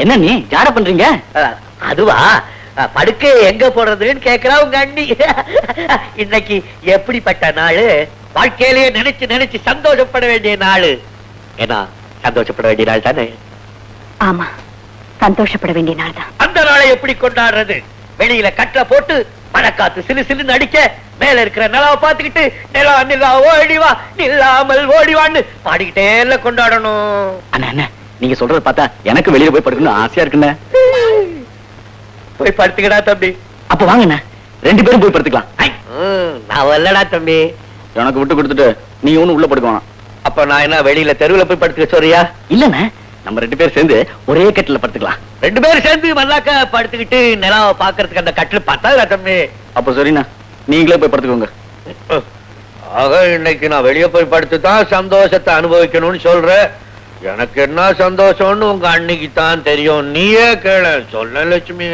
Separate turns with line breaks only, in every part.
என்ன நீ? ஜாட பண்றீங்க?
அஹ், அதுவா? படுக்கை எங்க போடுறதுன்னு கேக்குறா உங்க அண்ணி. இன்னைக்கு எப்படிப்பட்ட நாளு? வாழ்க்கையிலேயே நினைச்சு நினைச்சு சந்தோஷப்பட வேண்டிய நாளு. ஏன்னா சந்தோஷப்பட வேண்டிய நாள் தானே?
ஆமா. சந்தோஷப்பட வேண்டிய நாள் தான்.
அந்த நாளை எப்படி கொண்டாடுறது? வெளியில கட்டளை போட்டு மழைக்காத்து சிலு சிலுன்னு அடிக்க மேல இருக்கிற நிலாவை பார்த்துக்கிட்டு நிலா நிலா ஓடி வா நில்லாமல் ஓடிவான்னு பாடிக்கிட்டே எல்லாம் கொண்டாடணும்.
அண்ணா அண்ணா நீங்க சொல்றத பார்த்தா எனக்கு வெளியில போய் படுக்கணும்னு ஆசையா இருக்குண்ணே.
போய் படுத்துக்கடா தம்பி.
அப்ப வாங்க அண்ணா ரெண்டு பேரும் போய் படுத்துக்கலாம்.
நான் வரலடா தம்பி.
எனக்கு விட்டு கொடுத்துட்டு நீ ஒண்ணு உள்ள படுக்க வேணாம்.
அப்ப நான் என்ன வெளியில தெருவுல போய் படுத்துக்க சொல்றியா?
இல்லண்ணே நம்ம ரெண்டு பேரும் சேர்ந்து ஒரே கட்டில படுத்துக்கலாம்.
ரெண்டு பேரும் சேர்ந்து மல்லாக்க படுத்துக்கிட்டு நிலாவை பாக்குறதுக்கு அந்த கட்டில் பார்த்தா தம்பி.
அப்ப சரிண்ணா நீங்களே போய் படுத்துக்கோங்க.
ஆக இன்னைக்கு நான் வெளிய போய் படுத்து தான் சந்தோஷத்தை அனுபவிக்கணும்னு சொல்ற எனக்கு என்ன சந்தோஷம்னு உங்க அன்னைக்கு தான் தெரியும். நீயே கேள. சொல்ல லட்சுமி.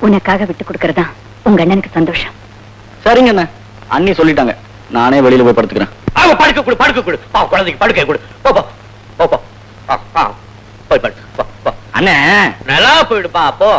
உனக்காக விட்டு கொடுக்கறதா? உங்க அண்ணனுக்கு சந்தோஷம்.
சரிங்க அண்ணா. அண்ணி சொல்லிட்டாங்க. நானே வெளியில போய் படுத்துக்கிறேன்.
அவ படுக்க கொடு படுக்க கொடு. பா குழந்தைக்கு படுக்கை கொடு. போ போ போ போ. ஆ, ஆ. போய் படு போ போ.
அண்ணே.
நல்லா போயிடுப்பா போ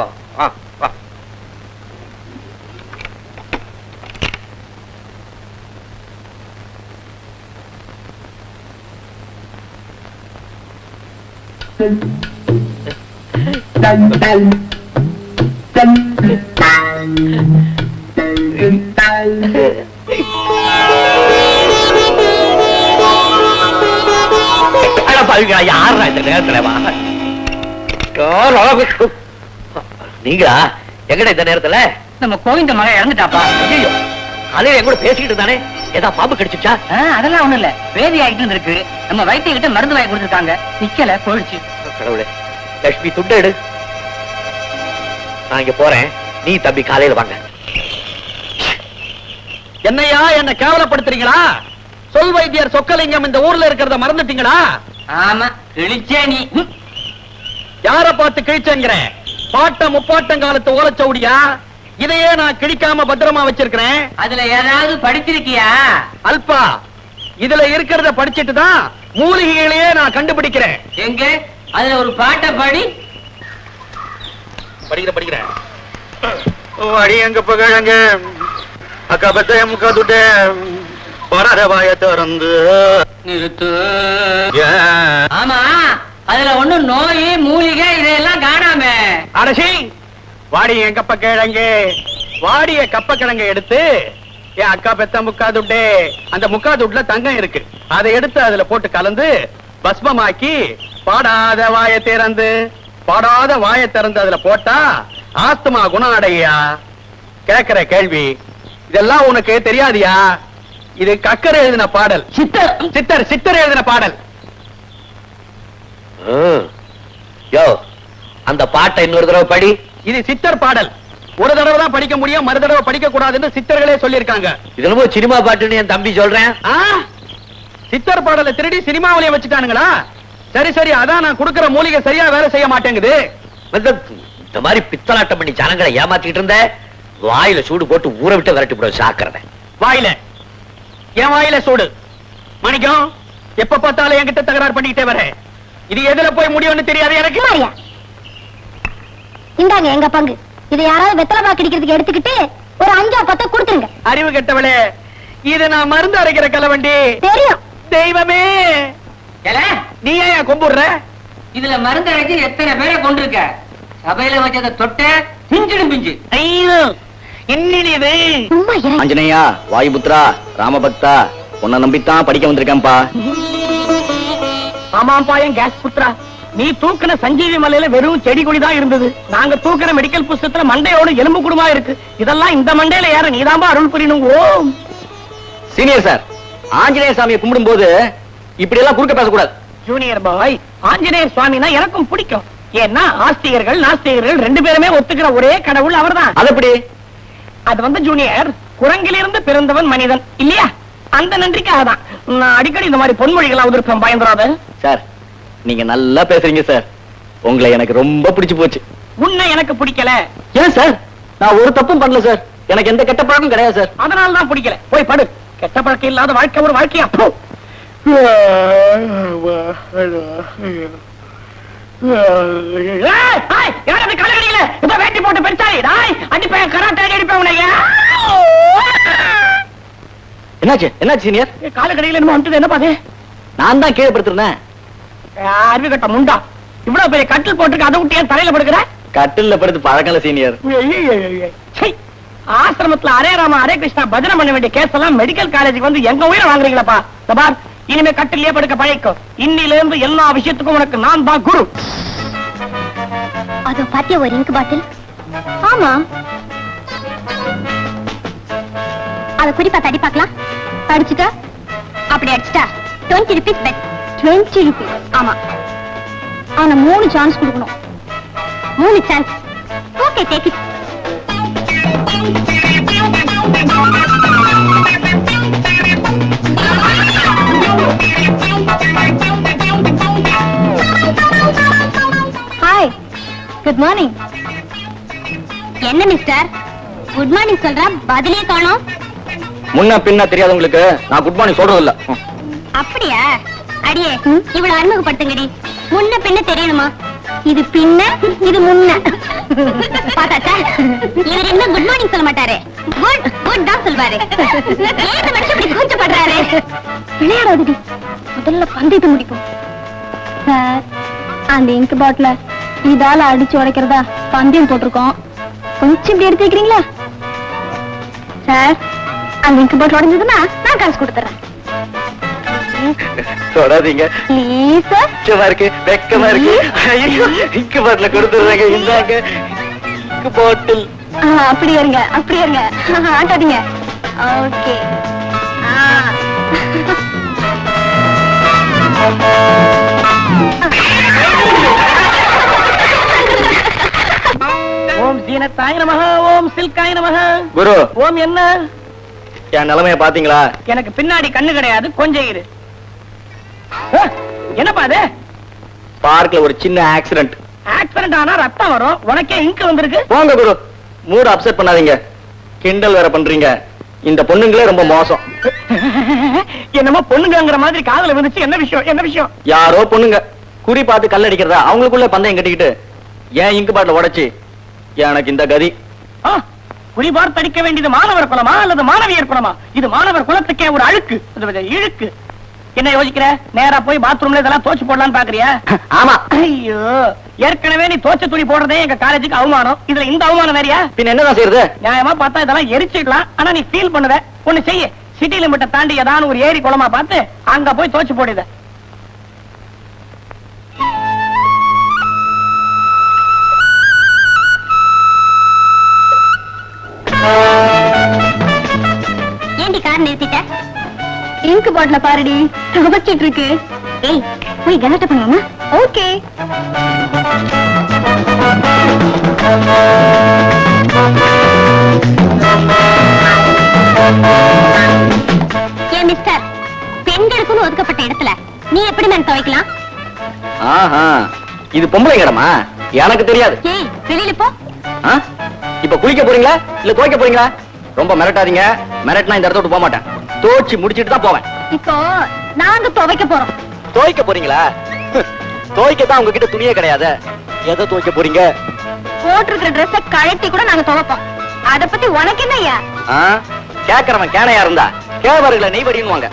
யார்றா இந்த நேரத்துல யாரா? நீங்களா? எங்கடா இந்த நேரத்துல?
நம்ம கோவிந்த மகன் இறந்துட்டாப்பா.
ஐயோ காலையில என் கூட பேசிக்கிட்டு இருந்தானே. ஏதா பாம்பு கடிச்சிச்சா
அதெல்லாம் ஒண்ணும் இல்ல. வேதி ஆகிட்டு இருந்திருக்கு நம்ம வைத்திய கிட்ட மருந்து வாங்கி கொடுத்துருக்காங்க. நிக்கல போயிடுச்சு.
கடவுளே. லட்சுமி துண்டு எடு. நான் இங்க போறேன். நீ தம்பி காலையில வாங்க.
என்னையா என்ன கேவலப்படுத்துறீங்களா? சொல் வைத்தியர் சொக்கலிங்கம் இந்த ஊர்ல இருக்கிறத மறந்துட்டீங்களா?
ஆமா கிழிச்சே நீ.
யார பார்த்து கிழிச்சேங்கிறேன் பாட்ட முப்பாட்டம் காலத்து ஓலச்சவுடியா? இதையே நான் கிழிக்காம பத்திரமா வச்சிருக்கிறேன்.
அதுல ஏதாவது படிச்சிருக்கியா?
அல்பா இதுல இருக்கிறத படிச்சிட்டு தான் மூலிகைகளையே நான் கண்டுபிடிக்கிறேன்.
எங்க? அதுல ஒரு பாட்டை பாடி.
படிக்கிறேன் படிக்கிறேன். அடி எங்க பகழங்க அக்கா பத்த முக்கா துட்டு வராத வாய திறந்து.
நிறுத்து. ஆமா அதுல ஒண்ணும் நோய் மூலிகை இதெல்லாம் காணாமே.
அரசி வாடி என் கப்ப கிழங்கு வாடிய கப்ப கிழங்க எடுத்து என் அக்கா பெத்த முக்கா துட்டே. அந்த முக்கா துட்டுல தங்கம் இருக்கு. அதை எடுத்து அதுல போட்டு கலந்து பஸ்மமாக்கி பாடாத வாய திறந்து பாடாத வாய திறந்து அதுல போட்டா ஆஸ்துமா குணம் அடையா? கேக்குற கேள்வி. இதெல்லாம் உனக்கு தெரியாதியா? இது கக்கர் எழுதின பாடல்.
சித்தர்.
சித்தர் சித்தர் எழுதின பாடல்.
யோ அந்த பாட்டை இன்னொரு தடவை படி.
இது சித்தர் பாடல். ஒரு தடவை தான் படிக்க முடியும் மறு தடவை படிக்க கூடாதுன்னு சித்தர்களே சொல்லியிருக்காங்க.
இது என்னமோ சினிமா பாட்டுன்னு என் தம்பி சொல்றேன்?
சித்தர் பாடலை திருடி சினிமாவிலே வச்சுட்டானுங்களா? சரி சரி அதான் நான் கொடுக்கிற மூலிகை சரியா வேலை செய்ய மாட்டேங்குது.
இந்த மாதிரி பித்தலாட்டம் பண்ணி ஜனங்களை ஏமாத்திட்டு இருந்த வாயில சூடு போட்டு ஊற விட்டு விரட்டி போட சாக்கிறத.
வாயில. என் வாயில சூடு. மணிக்கம் எப்ப பார்த்தாலும் என்கிட்ட தகராறு பண்ணிக்கிட்டே வர. இது எதுல போய் முடியும்னு தெரியாது எனக்கு
இந்தாங்க எங்க பங்கு. இதை யாராவது வெத்தலை பாக்கு அடிக்கிறதுக்கு எடுத்துக்கிட்டு ஒரு அஞ்சா பத்த கொடுத்துருங்க.
அறிவு கெட்டவளே இது நான் மருந்து அரைக்கிற கலவண்டி.
தெரியும்.
தெய்வமே.
ஏல,
நீ ஏன் கும்பிடுற?
இதுல மருந்து அழைச்சு எத்தனை பேரை கொண்டிருக்க? சபையில வச்சத தொட்ட பிஞ்சிடும் பிஞ்சு.
ஐயோ என்னடி இது
சும்மா இரு.
ஆஞ்சநேயா வாயுபுத்ரா ராமபக்தா உன்னை நம்பித்தான் படிக்க வந்திருக்கேன்ப்பா.
ஆமாம் பாயன் கேஸ் புத்ரா நீ தூக்குன சஞ்சீவி மலையில வெறும் செடி கொடி தான் இருந்தது. நாங்க தூக்குற மெடிக்கல் புஸ்தகத்துல மண்டையோட எலும்பு குடுமா இருக்கு. இதெல்லாம் இந்த மண்டையில யார நீதாம்பா அருள் புரியணும் ஓம்
சீனியர் சார் ஆஞ்சநேய சாமியை கும்பிடும்போது இப்படி எல்லாம் குறுக்க பேசக்கூடாது.
ஜூனியர் பாய் ஆஞ்சநேயர் சுவாமினா எனக்கும் பிடிக்கும். ஏன்னா ஆஸ்திகர்கள் நாஸ்திகர்கள் ரெண்டு பேருமே ஒத்துக்கிற ஒரே கடவுள் அவர்தான்.
அது எப்படி?
அது வந்து ஜூனியர் குரங்கிலிருந்து பிறந்தவன் மனிதன் இல்லையா? அந்த நன்றிக்காக தான் நான் அடிக்கடி இந்த மாதிரி பொன்மொழிகள் அவதரிப்பேன் பயந்துராத.
சார் நீங்க நல்லா பேசுறீங்க சார் உங்களை எனக்கு ரொம்ப பிடிச்சு போச்சு.
உன்னை எனக்கு பிடிக்கல.
ஏன் சார் நான் ஒரு தப்பும் பண்ணல சார் எனக்கு எந்த கெட்ட பழக்கம் கிடையாது சார்
அதனால தான் பிடிக்கல. போய் படு. கெட்ட பழக்கம் இல்லாத வாழ்க்கை ஒரு வாழ்க்கையா? போ.
வேட்டி போட்டு பெருசாரி அடிப்பேன் கராட்டே அடிப்பேன் உனைய
என்னாச்சு? என்னாச்சு சீனியர்
காலக்கடியில என்ன வந்துட்டு என்ன பாது?
நான் தான் கீழே படுத்திருந்தேன்.
அறிவு கட்ட முண்டா. இவ்வளவு பெரிய கட்டில் போட்டுருக்கு அதை விட்டு ஏன் தலையில படுக்கிற?
கட்டில்ல படுத்து பழக்கல சீனியர்
ஆசிரமத்துல அரே ராம அரே கிருஷ்ணா பஜனை பண்ண வேண்டிய கேஸ் எல்லாம் மெடிக்கல் காலேஜுக்கு வந்து எங்க உயிரை வாங்குறீங்களாப்பா? பார் இனிமே கட்டிலே படுக்க பழக்கம் இன்னில இருந்து எல்லா விஷயத்துக்கும் உனக்கு நான் தான் குரு.
அதோ பாத்தியா ஒரு இங்க் பாட்டில் ஆமா. அத குறிப்பா தடி பார்க்கலாம் அடிச்சுட்டா அப்படி அடிச்சுட்டா twenty rupees bet twenty rupees ஆமா. ஆனா மூணு சான்ஸ் கொடுக்கணும். மூணு chance okay take it hi good morning என்ன மிஸ்டர் குட் மார்னிங் சொல்ற பதிலே காணோம்.
முன்ன பின்ன தெரியாதவங்களுக்கு நான் குட் மார்னிங் சொல்றது இல்ல.
அப்படியா? அடியே இவள அறிமுகப்படுத்துங்கடி. முன்ன பின்ன தெரியணுமா? இது பின்ன இது முன்ன. பாத்தாச்சா இவர் என்ன குட் மார்னிங் சொல்ல மாட்டாரு. குட் குட் தான் சொல்வாரு. ஏன் மனுஷன் இப்படி கூச்சப்படுறாரு. விளையாடாதடி முதல்ல பந்தயத்தை முடிப்போம். சார் அந்த இங்க் பாட்டில இதால அடிச்சு உடைக்கிறதா பந்தயம் போட்டிருக்கோம். கொஞ்சம் இப்படி எடுத்து வைக்கிறீங்களா? சார் அந்த இங்க் பாட்டில் உடைஞ்சதுன்னா நான் காசு கொடுத்துறேன்.
தொடாதீங்க. வெக்கமா இருக்கு வெக்கமா இருக்கு. ஐயோ இங்கு பாட்டில கொடுத்துருவாங்க இந்தாங்க. இங்கு பாட்டில்.
அப்படி இருங்க அப்படி இருங்க. ஆட்டாதீங்க. ஓகே.
ஓம் சீனத்தாய நமக ஓம் சில்காய நமக
குரு.
ஓம் என்ன?
என் நிலைமைய பாத்தீங்களா?
எனக்கு பின்னாடி கண்ணு கிடையாது கொஞ்சம் இரு. என்னப்பா அது
பார்க்ல ஒரு சின்ன ஆக்சிடென்ட்
ஆக்சிடென்ட் ஆனா ரத்தம் வரும். உனக்கே இங்க் வந்திருக்கு.
போங்க குரு. மூட் அப்செட் பண்ணாதீங்க. கிண்டல் வேற பண்றீங்க. இந்த பொண்ணுங்களே ரொம்ப மோசம்.
என்னமோ பொண்ணுங்கங்கிற மாதிரி காதுல வந்துச்சு என்ன விஷயம்? என்ன விஷயம்?
யாரோ பொண்ணுங்க. குறி பார்த்து கல் அடிக்கிறதா? அவங்களுக்குள்ள பந்தயம் கட்டிக்கிட்டு ஏன் இங்கு பாட்டில உடைச்சு? எனக்கு இந்த கதி.
குறி பார்த்து அடிக்க வேண்டியது மாணவர் குலமா அல்லது மாணவியர் குலமா? இது மாணவர் குலத்துக்கே ஒரு அழுக்கு. இழுக்கு. என்ன யோசிக்கிற? நேரா போய் பாத்ரூம்ல இதெல்லாம் தோச்சு போடலாம்னு பாக்குறியா?
ஆமா.
ஐயோ ஏற்கனவே நீ தோச்ச துணி போடுறதே எங்க காலேஜுக்கு அவமானம். இதுல இந்த அவமானம் வேறயா?
பின்ன என்னதான் செய்யறது?
நியாயமா பார்த்தா இதெல்லாம் எரிச்சிடலாம் ஆனா நீ ஃபீல் பண்ணுவ. ஒண்ணு செய்ய. சிட்டி லிமிட்ட தாண்டி ஏதாவது ஒரு ஏரி குளமா பார்த்து அங்க போய் தோச்சு போடுத
ஏண்டி கார் நிறுத்திட்ட? இங்க் பாட்டில பாருடி. துவச்சிட்டு இருக்கு. ஏய் போய் கலாட்ட பண்ணுவோமா ஓகே. மிஸ்டர் பெண்களுக்குன்னு ஒதுக்கப்பட்ட இடத்துல நீ எப்படி மேன் துவைக்கலாம்?
ஆஹா இது பொம்பளை இடமா எனக்கு தெரியாது.
ஏய் வெளியில போ.
ஆ? இப்ப குளிக்க போறீங்களா? இல்ல துவைக்க போறீங்களா? ரொம்ப மிரட்டாதீங்க. மிரட்டினா இந்த இடத்த விட்டு போக மாட்டேன் தோச்சி முடிச்சிட்டு தான் போவேன்.
இப்போ நாங்க துவைக்க போறோம்.
துவைக்க போறீங்களா? துவைக்க தான் உங்ககிட்ட துணியே கிடையாது. எதை துவைக்க போறீங்க?
போட்டிருக்கிற ட்ரெஸ்ஸ கழட்டி கூட நாங்க துவைப்போம். அத பத்தி உனக்கு என்னய்யா?
கேக்குறவன் கேனையா இருந்தா கேவர்களை நெய் வடினுவாங்க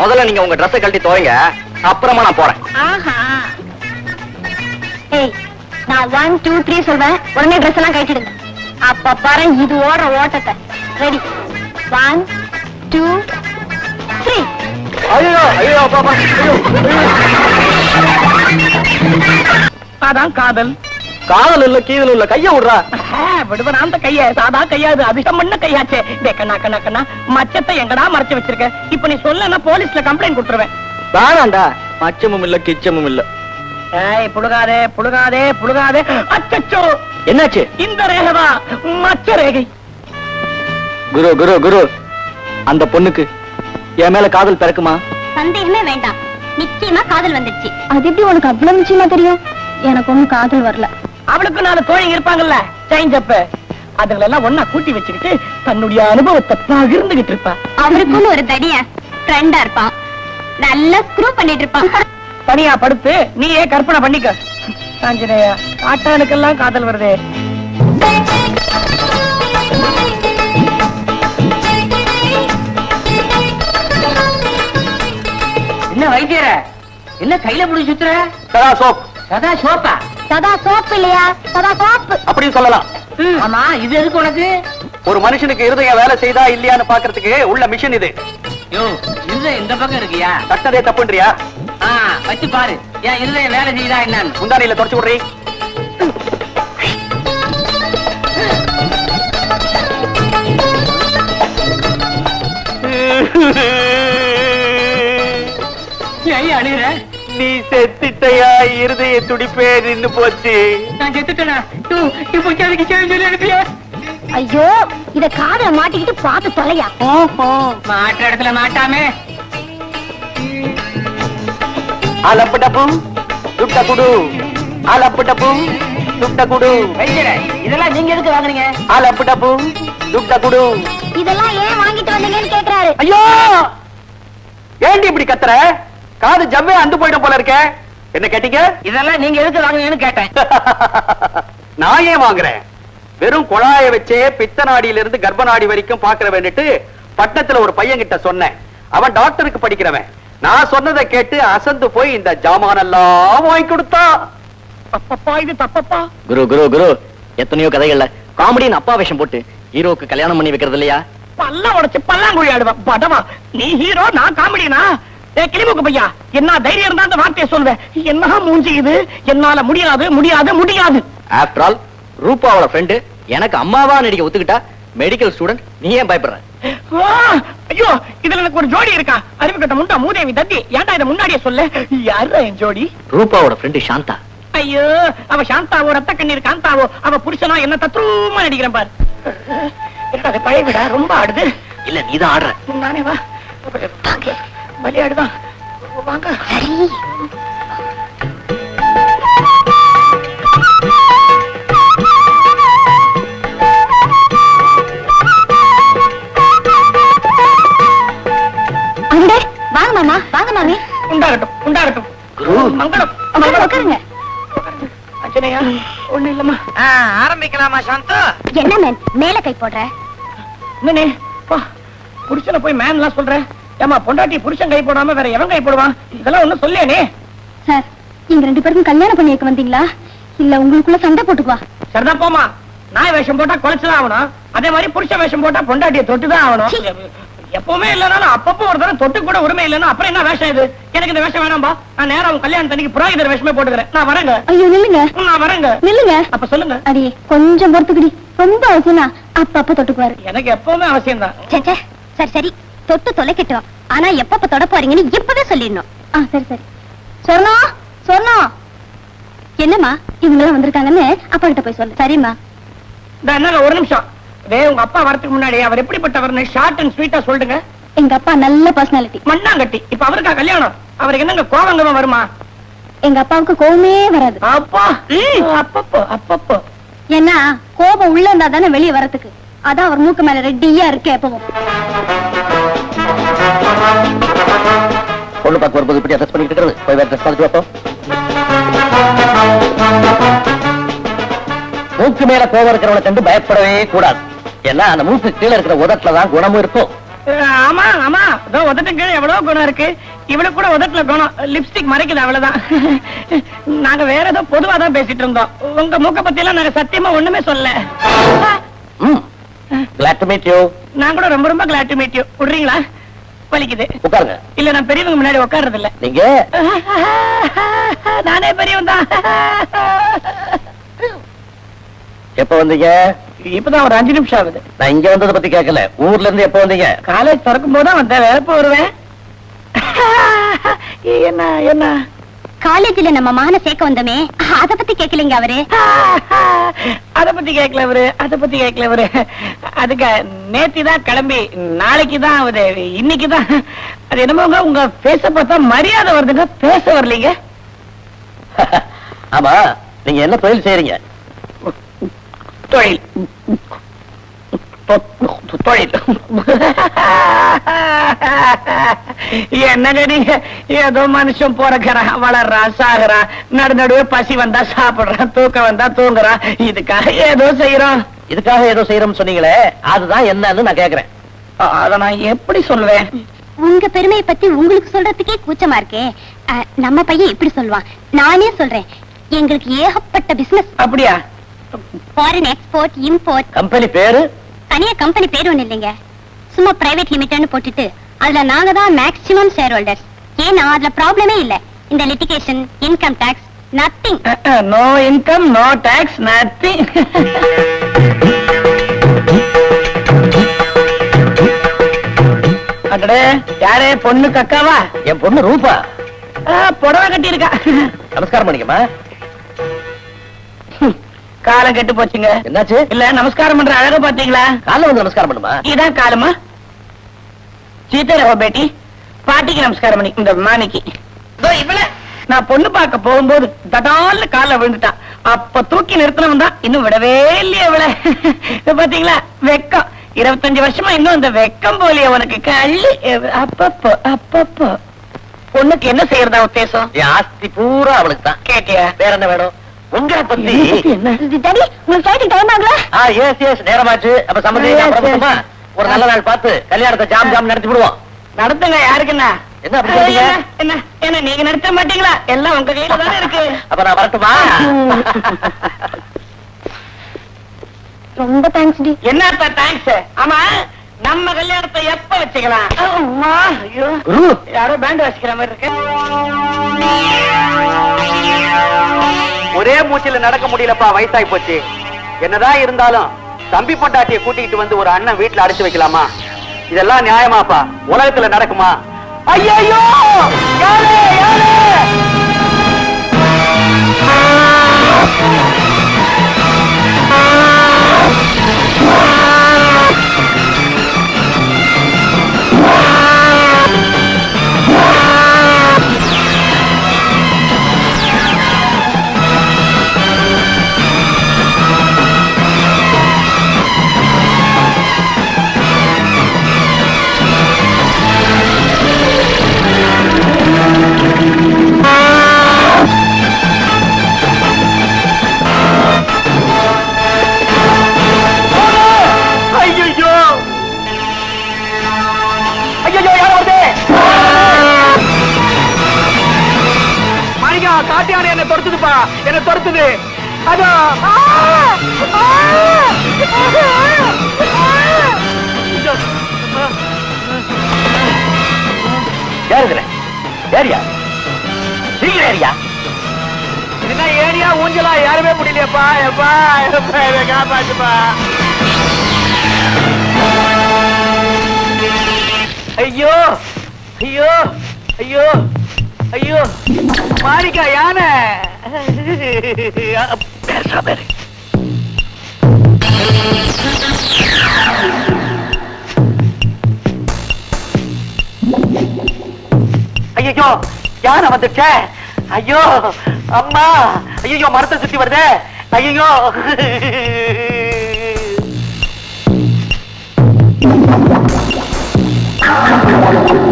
முதல்ல நீங்க உங்க ட்ரெஸ்ஸை கழட்டி துவைங்க அப்புறமா நான் போறேன்.
ஆஹா. ஏய் நான் ஒன் டூ த்ரீ சொல்வேன். உடனே ட்ரெஸ் எல்லாம் கட்டிடுங்க அப்ப பாரு இது ஓடுற ஓட்டத்தை. ரெடி ஒன் டூ த்ரீ
ஐயோ ஐயோ பாப்பா ஐயோ
அதான் காதல்.
காதல் இல்ல கீதல் இல்ல கைய விடுறா.
விடுவன் அந்த கைய சாதா கையாது அதிகம் பண்ண கையாச்சே. டே கண்ணா கண்ணா கண்ணா மச்சத்தை எங்கடா மறைச்சு வச்சிருக்க? இப்ப நீ சொல்லனா போலீஸ்ல கம்ப்ளைண்ட் கொடுத்துருவேன்.
வேணாண்டா மச்சமும் இல்ல கிச்சமும் இல்ல.
ஏய் புழுகாதே புழுகாதே புழுகாதே. அச்சச்சோ!
என்னாச்சு?
இந்த ரேகதா மச்ச ரேகை.
குரு குரு குரு. அந்த பொண்ணுக்கு என் மேல காதல் பிறக்குமா?
சந்தேகமே வேண்டாம். நிச்சயமா காதல் வந்துருச்சு. அது எப்படி உனக்கு அவ்வளவு நிச்சயமா தெரியும்? எனக்கு ஒண்ணும் காதல் வரல.
அவளுக்கு நாலு தோழிங்க இருப்பாங்கல்ல செயின் ஜப்பு அதுல எல்லாம் ஒன்னா கூட்டி வச்சுக்கிட்டு தன்னுடைய அனுபவத்தை பகிர்ந்துகிட்டு இருப்பா.
அவருக்குன்னு ஒரு தடிய ஃப்ரெண்டா இருப்பான். நல்லா ஸ்க்ரூ பண்ணிட்டு இருப்பான்.
தனியா படுத்து நீயே கற்பனை பண்ணிக்க. ஆஞ்சநேயா காட்டானுக்கெல்லாம் காதல் வருதே. என்ன வைத்தியர? என்ன கையில புடி சுத்துற?
சதா சோப்
சதா சோப்பா
சதா சோப்பு இல்லையா? சதா சோப்பு
அப்படின்னு சொல்லலாம்
ஆமா இது எதுக்கு உனக்கு?
ஒரு மனுஷனுக்கு இருதயம் வேலை செய்தா இல்லையான்னு பாக்குறதுக்கு உள்ள மிஷின் இது.
யோ இது இந்த பக்கம் இருக்கியா?
தட்டதே தப்புன்றியா?
ஆ வச்சு பாரு. ஏன் இருதயம் வேலை செய்யுதா என்னன்னு.
முந்தானியில தொடச்சு விடுறீ.
அழுகுற?
நீ செத்துட்டயா இருதய துடிப்பே நின்னு போச்சு.
நான் செத்துட்டேனா? யோ இப்போ சொல்லி அனுப்பியா?
ஐயோ இத காதுல மாட்டிக்கிட்டு பார்த்து தொலையா?
மாற்ற இடத்துல மாட்டாமே.
அலப்பு டப்பு துட்ட குடு அலப்பு டப்பு துட்ட குடு
இதெல்லாம் நீங்க எதுக்கு வாங்குறீங்க
அலப்பு டப்பு துட்ட குடு
இதெல்லாம் ஏன் வாங்கிட்டு வந்தீங்கன்னு கேக்குறாரு.
ஐயோ! ஏண்டி இப்படி கத்துற? காது ஜவ்வே அந்து போயிடும் போல இருக்க. என்ன கேட்டீங்க?
இதெல்லாம் நீங்க எதுக்கு வாங்குறீங்கன்னு கேட்டேன்.
நான் ஏன் வாங்குறேன்? வெறும் குழாய வச்சே பித்த நாடியில இருந்து கர்ப்ப நாடி வரைக்கும் பாக்குற வேண்டிட்டு பட்டத்துல ஒரு பையன் கிட்ட சொன்னேன். அவன் டாக்டருக்கு படிக்கிறவன். நான் சொன்னதை கேட்டு அசந்து போய் இந்த ஜாமானெல்லாம் வாங்கி கொடுத்தா
அப்பப்பா இது தப்பப்பா?
குரு குரு குரு. எத்தனையோ கதைகள்ல காமெடின்னு அப்பா வேஷம் போட்டு ஹீரோக்கு கல்யாணம் பண்ணி வைக்கிறது இல்லையா?
பல்ல உடைச்சு பல்லாங்குழி ஆடுவேன். படவா நீ ஹீரோ நான் காமெடினா கிளிமுக்கு பையா என்ன தைரியம் இருந்தா அந்த வார்த்தையை சொல்வேன் என்ன மூஞ்சி இது? என்னால முடியாது முடியாது முடியாது.
ஆஃப்டர் ஆல் ரூபாவோட ஃப்ரெண்டு எனக்கு அம்மாவா நடிக்க ஒத்துக்கிட்டா மெடிக்கல் ஸ்டூடெண்ட் நீ ஏன் பயப்படுற?
ஐயோ இதுல எனக்கு ஒரு ஜோடி இருக்கா? அறிவு கட்ட முண்டா மூதேவி தத்தி ஏன்டா இதை முன்னாடியே சொல்ல? யாரா என் ஜோடி?
ரூபாவோட ஃப்ரெண்டு சாந்தா.
ஐயோ அவ சாந்தாவோ ரத்த கண்ணீர் காந்தாவோ அவ புருஷனா என்ன தத்ரூமா நடிக்கிறேன் பாரு. பழைய விடா ரொம்ப ஆடுது.
இல்ல நீதான் ஆடுற.
நானே வா. விளையாடுதான் வாங்க.
அங்கே வாங்க மாமா வாங்க மாமி.
உண்டாகட்டும் உண்டாகட்டும். மங்களம்.
உட்காருங்க.
அஞ்சனையா ஒண்ணு இல்லம்மா. ஆரம்பிக்கலாமா சாந்தா?
என்ன மேன்? மேல கை போடுற.
என்னனே வா புருஷனை போய் மேன்லாம் சொல்ற ஏமா பொண்டாட்டி புருஷன் கை போடாம வேற எவன் கை போடுவான்? இதெல்லாம் ஒண்ணும் சொல்லேனே.
சார் நீங்க ரெண்டு பேருக்கும் கல்யாணம் பண்ணி வைக்க வந்தீங்களா? இல்ல உங்களுக்குள்ள சண்டை போட்டுக்குவா?
சரிதான் போமா நாய் வேஷம் போட்டா குலைச்சுதான் ஆகணும். அதே மாதிரி புருஷ வேஷம் போட்டா பொண்டாட்டியை தொட்டுதான் ஆகணும். எப்பவுமே இல்லனாலும் அப்பப்போ ஒரு தடவை தொட்டு கூட உரிமை இல்லைன்னா அப்புறம் என்ன வேஷம் இது? எனக்கு இந்த வேஷம் வேணாம்பா. நான் நேரா உன் கல்யாணம் தண்ணிக்கு புரோகிதர் வேஷமே போட்டுக்கிறேன். நான் வரேங்க.
ஐயோ நில்லுங்க.
நான் வரேங்க.
நில்லுங்க.
அப்ப சொல்லுங்க.
அடியே கொஞ்சம் பொறுத்துக்கிடி. ரொம்ப அவசியம் அப்ப அப்ப தொட்டுக்குவாரு.
எனக்கு எப்பவுமே அவசியம் தான்.
சரி சரி. தொட்டு தொலைக்கட்டும் ஆனா எப்பப்ப தொட போறீங்கன்னு இப்பவே சொல்லிடணும். ஆ சரி சரி. சொர்ணம் சொர்ணம் என்னம்மா இவங்க எல்லாம் வந்திருக்காங்கன்னு அப்பா கிட்ட போய் சொல்லு. சரிம்மா.
ஒரு நிமிஷம். வே உங்க அப்பா வரதுக்கு முன்னாடி அவர் எப்படிப்பட்டவர்னு ஷார்ட் அண்ட் ஸ்வீட்டா சொல்லுங்க.
எங்க அப்பா நல்ல பர்சனாலிட்டி
மண்ணாங்கட்டி. இப்ப அவருக்கா கல்யாணம்? அவருக்கு என்னங்க கோவங்கவம் வருமா?
எங்க அப்பாவுக்கு கோவமே வராது.
அப்பா அப்பப்போ அப்பப்போ.
ஏன்னா கோபம் உள்ள இருந்தா தானே வெளியே வரதுக்கு அதான் அவர் மூக்கு மேல ரெட்டியா இருக்கு எப்பவும்.
பொண்ணு பார்க்க வரும்போது இப்படி அட்ரஸ் பண்ணிட்டு இருக்கிறது. போய் வேற ட்ரெஸ் பார்த்துட்டு மூக்கு மேல கோவம் இருக்கிறவனை கண்டு பயப்படவே கூடாது. ஏன்னா அந்த மூக்கு கீழே இருக்கிற உதட்டுல தான் குணமும் இருக்கும்.
ஆமா ஆமா. இதோ உதட்டு கீழே எவ்வளவு குணம் இருக்கு. இவளுக்கு கூட உதட்டுல குணம். லிப்ஸ்டிக் மறைக்குது அவ்வளவுதான். நாங்க வேற ஏதோ பொதுவா தான் பேசிட்டு இருந்தோம். உங்க மூக்க பத்தி எல்லாம் நாங்க சத்தியமா ஒண்ணுமே சொல்ல
ம். கிளாட் டு மீட் யூ
நான் கூட ரொம்ப ரொம்ப கிளாட் டு மீட் யூ விடுறீங்களா? வலிக்குது.
உட்காருங்க.
இல்ல நான் பெரியவங்க முன்னாடி உட்கார்றது இல்ல
நீங்க?
நானே பெரியவன் தான்.
எப்ப வந்தீங்க?
இப்பதான் ஒரு அஞ்சு நிமிஷம் ஆகுது.
நான் இங்க வந்ததை பத்தி கேட்கல. ஊர்ல இருந்து எப்ப வந்தீங்க?
காலேஜ் திறக்கும் போது தான் வந்தேன். எப்ப வருவேன் என்ன என்ன?
காலேஜ்ல நம்ம மகனை சேர்க்க வந்தோமே அத பத்தி கேக்கலீங்க அவரு.
அத பத்தி கேட்கல அவரு அத பத்தி கேட்கல அவரு. அதுக்கு நேத்தி தான் கிளம்பி நாளைக்கு தான் அவரு இன்னைக்கு தான் அது என்னமோங்க உங்க பேச பார்த்தா மரியாதை வருதுங்க பேச வரலீங்க.
ஆமா நீங்க என்ன தொழில் செய்யறீங்க
தொழில். என்னங்க நீங்க? ஏதோ மனுஷன் பிறக்கிறான் வளர்றான் சாகுறான் நடு நடுவே பசி வந்தா சாப்பிடுறான் தூக்கம் வந்தா தூங்குறான் இதுக்காக ஏதோ செய்யறோம்
இதுக்காக ஏதோ செய்யறோம்னு சொன்னீங்களே அதுதான் என்னன்னு நான் கேக்குறேன்.
அத நான் எப்படி சொல்லுவேன்
உங்க பெருமையை பத்தி உங்களுக்கு சொல்றதுக்கே கூச்சமா இருக்கே. நம்ம பையன் இப்படி சொல்லுவான். நானே சொல்றேன். எங்களுக்கு ஏகப்பட்ட பிசினஸ்
அப்படியா?
ஃபாரின் எக்ஸ்போர்ட் இம்போர்ட்
கம்பெனி பேரு?
தனியா கம்பெனி பேர் ஒண்ணு இல்லைங்க. சும்மா பிரைவேட் லிமிடெட்னு போட்டுட்டு அதுல நாங்க தான் மேக்ஸிமம் ஷேர் ஹோல்டர்ஸ் ஏன்னா அதுல ப்ராப்ளமே இல்ல. இந்த litigation income tax nothing
no income no tax nothing அடடே யாரே? பொண்ணு கக்காவா?
என் பொண்ணு ரூபா.
புடவை கட்டி இருக்கா
நமஸ்காரம் பண்ணிக்கமா
காலம் கெட்டு போச்சுங்க.
என்னாச்சு?
இல்ல நமஸ்காரம் பண்ற அழக பாத்தீங்களா
காலைல வந்து நமஸ்காரம் பண்ணுமா?
இதான் காலமா? சீதாராவ பேட்டி. பாட்டிக்கு நமஸ்காரம் பண்ணி இந்த மாணிக்கு. இவள. நான் பொண்ணு பார்க்க போகும்போது தடால்னு கால விழுந்துட்டான் அப்ப தூக்கி நிறுத்தினவன் தான் இன்னும் விடவே இல்லையே இது பாத்தீங்களா வெக்கம். இருபத்தஞ்சு வருஷமா இன்னும் இந்த வெக்கம் போலியே உனக்கு. கள்ளி. அப்பப்போ அப்பப்போ. பொண்ணுக்கு என்ன செய்யறதா உத்தேசம்?
ஆஸ்தி பூரா அவளுக்கு தான்.
கேட்டியா?
வேற என்ன வேணும்? உங்களை பத்தி
என்ன
டாடி உங்களுக்கு டைம் ஆகல
ஆ எஸ் எஸ் நேரமாச்சு. அப்ப. புறப்பட்டுமா? ஒரு நல்ல நாள் பார்த்து கல்யாணத்தை ஜாம் ஜாம் நடத்தி விடுவோம்.
நடத்துங்க யாருக்குன்னா
என்ன? அப்படி சொல்றீங்க?
என்ன என்ன நீங்க நடத்த மாட்டீங்களா? எல்லாம் உங்க கையில தானே இருக்கு.
அப்ப நான் வரட்டுமா?
ரொம்ப தேங்க்ஸ் டி.
என்ன தேங்க்ஸ் ஆமா நம்ம கல்யாணத்தை எப்ப வச்சுக்கலாம்? அம்மா, ஐயோ. யாரோ பேண்ட் வாசிக்கிற மாதிரி இருக்கு.
ஒரே மூச்சில நடக்க முடியலப்பா வயசாகி போச்சு. என்னதான் இருந்தாலும் தம்பி பொண்டாட்டியை கூட்டிட்டு வந்து ஒரு அண்ணன் வீட்டுல அடைச்சு வைக்கலாமா? இதெல்லாம் நியாயமாப்பா. உலகத்துல நடக்குமா? ஐயோ யாரு? யாரு? என்ன
யார் இதுல சீக்கிரம் ஏரியா
என்ன ஏரியா ஊஞ்சலா? யாருமே முடியலையப்பா எப்பா எப்பா இதை ஐயோ ஐயோ ஐயோ ஐயோ. மாணிக்கா யானை?
பேசுறா
ஐயோ யார் வந்துச்சே ஐயோ அம்மா. ஐயோ மரத்தை சுத்தி வருது. ஐயோ Thank you.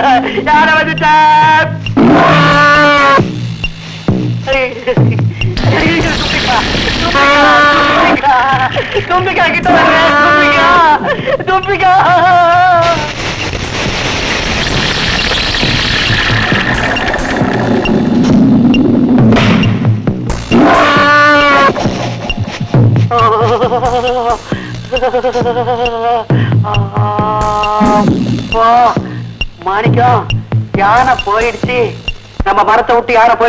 யானை வந்துச்சே தும்பிக்கா கிட்ட வரேன் தும்பிக்கா தும்பிக்கா மாணிக்கம் யானை போயிடுச்சு. நம்ம மரத்தை விட்டு யானை போயிடுச்சு.